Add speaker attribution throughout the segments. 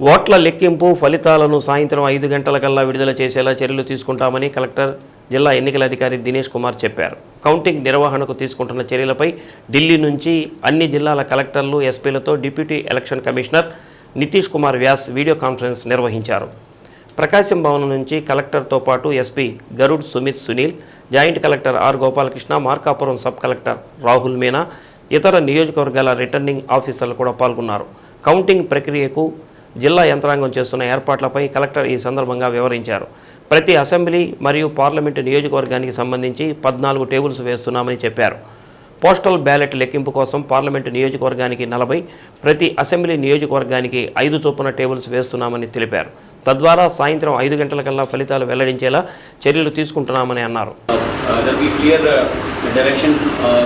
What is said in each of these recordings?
Speaker 1: ఓట్ల లెక్కింపు ఫలితాలను సాయంత్రం ఐదు గంటలకల్లా విడుదల చేసేలా చర్యలు తీసుకుంటామని కలెక్టర్ జిల్లా ఎన్నికల అధికారి దినేష్ కుమార్ చెప్పారు. కౌంటింగ్ నిర్వహణకు తీసుకుంటున్న చర్యలపై ఢిల్లీ నుంచి అన్ని జిల్లాల కలెక్టర్లు ఎస్పీలతో deputy election commissioner Nitish Kumar Vyas video conference నిర్వహించారు. ప్రకాశం భవన్ నుంచి కలెక్టర్తో పాటు SP Garud Sumit Sunil joint collector R Gopalakrishna Markapuram sub collector Rahul Meena ఇతర నియోజకవర్గాల రిటర్నింగ్ ఆఫీసర్లు కూడా పాల్గొన్నారు. కౌంటింగ్ ప్రక్రియకు జిల్లా యంత్రాంగం చేస్తున్న ఏర్పాట్లపై కలెక్టర్ ఈ సందర్భంగా వివరించారు. ప్రతి అసెంబ్లీ మరియు పార్లమెంటు నియోజకవర్గానికి సంబంధించి పద్నాలుగు టేబుల్స్ వేస్తున్నామని చెప్పారు. పోస్టల్ బ్యాలెట్ లెక్కింపు కోసం పార్లమెంటు నియోజకవర్గానికి నలభై ప్రతి అసెంబ్లీ నియోజకవర్గానికి ఐదు చొప్పున టేబుల్స్ వేస్తున్నామని తెలిపారు. తద్వారా సాయంత్రం ఐదు గంటలకల్లా ఫలితాలు వెల్లడించేలా చర్యలు తీసుకుంటున్నామని అన్నారు.
Speaker 2: Uh, there'll be clear uh, uh,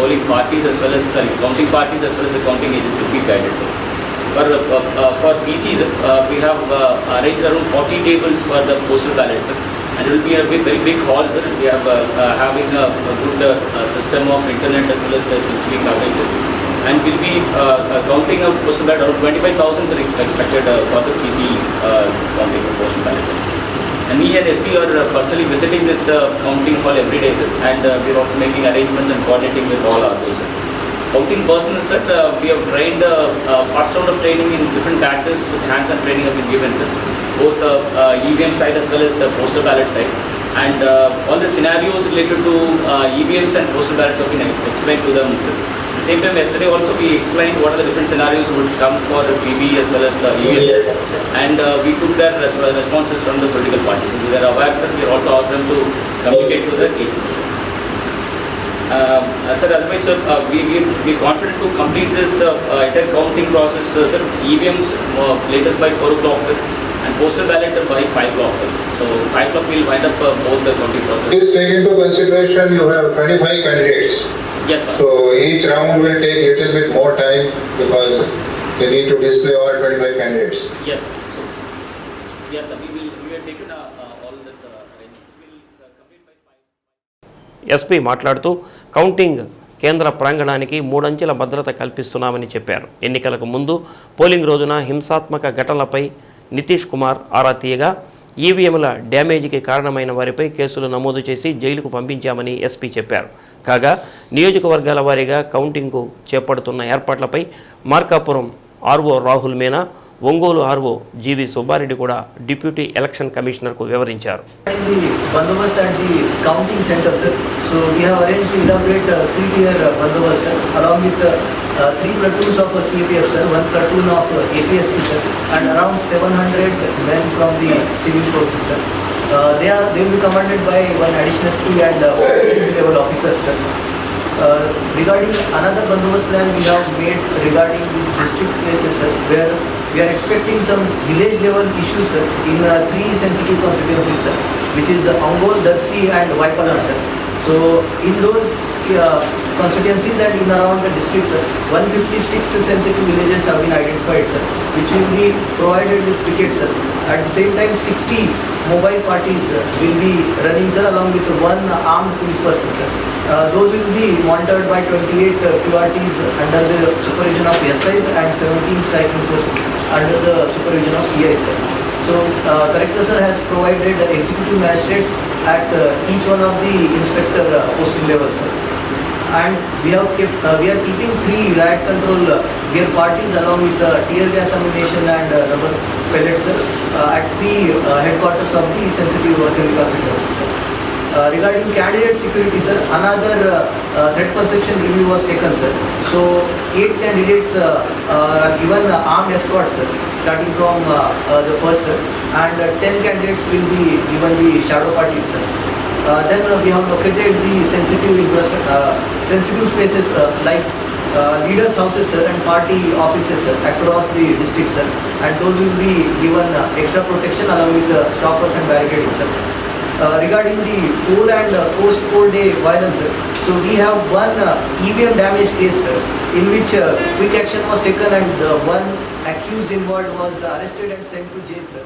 Speaker 2: the parties as well as sorry counting parties as well as the counting agents will be guided. For uh, uh, for PCs uh, we have uh, arranged around 40 tables for the postal ballots. And it will be a big, very big hall. Sir. We are uh, uh, having a, a good uh, uh, system of internet as well as uh, CCTV coverages. And we'll be uh, uh, counting a postal ballot around 25,000 are expected uh, for the PC uh, countings of postal ballots. And me and SP are uh, personally visiting this uh, counting hall every day, sir. and uh, we're also making arrangements and coordinating with all our those. Sir. Counting personnel, sir, uh, we have trained uh, uh, first round of training in different batches. With hands-on training have been given, sir. Both uh, uh, EVM side as well as uh, postal ballot side. And uh, all the scenarios related to uh, EVMs and postal ballots have been explained to them, sir. At the same time, yesterday also we explained what are the different scenarios would come for PB as well as uh, EVM. And uh, we took their res- responses from the political parties. So they are aware, sir. We also asked them to communicate to the agencies. Um, uh, Sir, otherwise, sir, uh, we we we confident to complete this uh, uh, entire counting process, uh, sir. EVMs uh, latest by 4 o'clock, sir, and postal ballot by 5 o'clock, sir. So 5 o'clock we'll wind up uh, both the counting process.
Speaker 3: Please take into consideration you have 25 candidates.
Speaker 2: Yes, sir.
Speaker 3: So each round will take a little bit more time because they need to display all 25 candidates.
Speaker 2: Yes, sir. So, yes, sir. We will we have taken uh,
Speaker 1: SP మాట్లాడుతూ counting కేంద్ర ప్రాంగణానికి మూడంచెల భద్రత కల్పిస్తున్నామని చెప్పారు. ఎన్నికలకు ముందు polling రోజున హింసాత్మక ఘటనలపై నితీష్ కుమార్ ఆరా తీయగా ఈవీఎంల డ్యామేజీకి కారణమైన వారిపై కేసులు నమోదు చేసి జైలుకు పంపించామని ఎస్పీ చెప్పారు. కాగా నియోజకవర్గాల వారీగా కౌంటింగ్కు చేపడుతున్న ఏర్పాట్లపై మార్కాపురం ఆర్ఓ రాహుల్ మీనా ఒంగోలు ఆర్వో జీవి సుబ్బారెడ్డి కూడా డిప్యూటీ ఎలక్షన్ కమిషనర్కు వివరించారు.
Speaker 4: Bandobast at the counting centre sir so we have arrange to elaborate three tier bandobast sir along with three platoons of CPF sir one platoon of APSP sir and around seven hundred men from the civil forces sir Uh, they are they will be commanded by one additional SP and uh, level officers. Uh, regarding another Bandobas plan we have made regarding the district places sir, where we are expecting some village level issues, sir, in uh, three sensitive constituencies, sir, which is uh, Ongol, Darsi and Vaipalam, sir. So in those uh, constituencies and in around the districts, sir, 156 sensitive villages have been identified, sir, which will be provided with tickets sir. At the same time, 60 mobile parties uh, will be running, sir, along with one armed police person, sir. Uh, those will be monitored by 28 uh, QRTs under the supervision of SIs and 17 striking force under the supervision of CIs, sir. So, uh, Collector sir has provided executive magistrates at uh, each one of the inspector uh, posting levels, sir. And we have kept, uh, we are keeping three riot control uh, gear parties along with uh, tear gas ammunition and uh, rubber pellets, sir, uh, at three uh, headquarters of the sensitive assembly constituencies, sir. Uh, regarding candidate security, sir, another uh, uh, threat perception review was taken, sir. So, eight candidates uh, uh, are given uh, armed escorts, sir, starting from uh, uh, the first, sir, and uh, ten candidates will be given the shadow parties, sir. Uh, then uh, we have located the sensitive uh, sensitive spaces uh, like uh, leaders' houses, sir, and party offices, sir, across the district, sir, and those will be given uh, extra protection along with the stoppers and barricading, sir. Uh, regarding the poll and uh, post-poll day violence. So we have one uh, EVM damage case, in which quick action was taken and one accused involved was arrested and sent to jail, sir.